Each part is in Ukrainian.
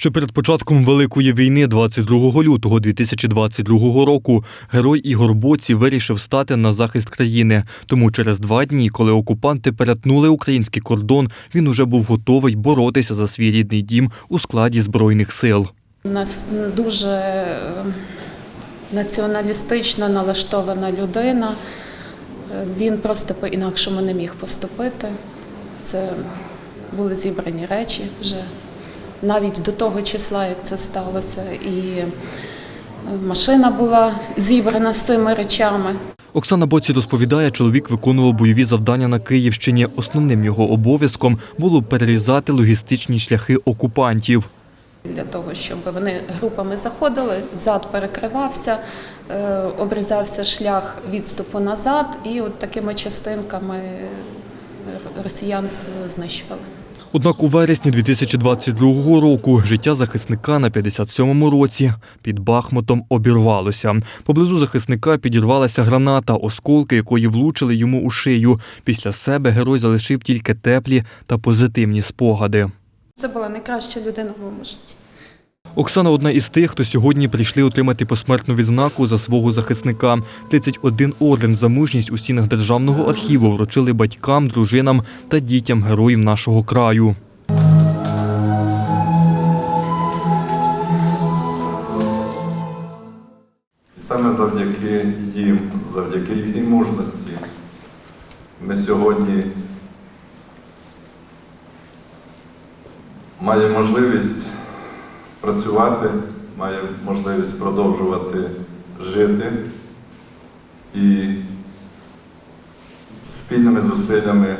Ще перед початком Великої війни, 22 лютого 2022 року, герой Ігор Боці вирішив стати на захист країни. Тому через два дні, коли окупанти перетнули український кордон, він уже був готовий боротися за свій рідний дім у складі збройних сил. У нас дуже е, націоналістично налаштована людина. Він просто по-інакшому не міг поступити. Це були зібрані речі вже навіть до того числа, як це сталося. І е, машина була зібрана з цими речами. Оксана Боці розповідає, чоловік виконував бойові завдання на Київщині. Основним його обов'язком було перерізати логістичні шляхи окупантів. Для того, щоб вони групами заходили, зад перекривався, е, обрізався шлях відступу назад, і от такими частинками росіян знищували. Однак у вересні 2022 року життя захисника на 57-му році під Бахмутом обірвалося. Поблизу захисника підірвалася граната, осколки якої влучили йому у шию. Після себе герой залишив тільки теплі та позитивні спогади. Це була найкраща людина в моєму житті. Оксана одна із тих, хто сьогодні прийшли отримати посмертну відзнаку за свого захисника. 31 орден за мужність у стінах державного архіву вручили батькам, дружинам та дітям героїв нашого краю. Саме завдяки їм, завдяки їхній мужності, ми сьогодні маємо можливість працювати, маємо можливість продовжувати жити і спільними зусиллями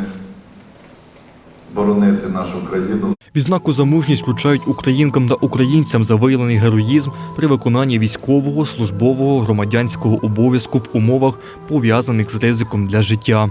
боронити нашу країну. Відзнаку за мужність вручають українкам та українцям за виявлений героїзм при виконанні військового, службового, громадянського обов'язку в умовах, пов'язаних з ризиком для життя.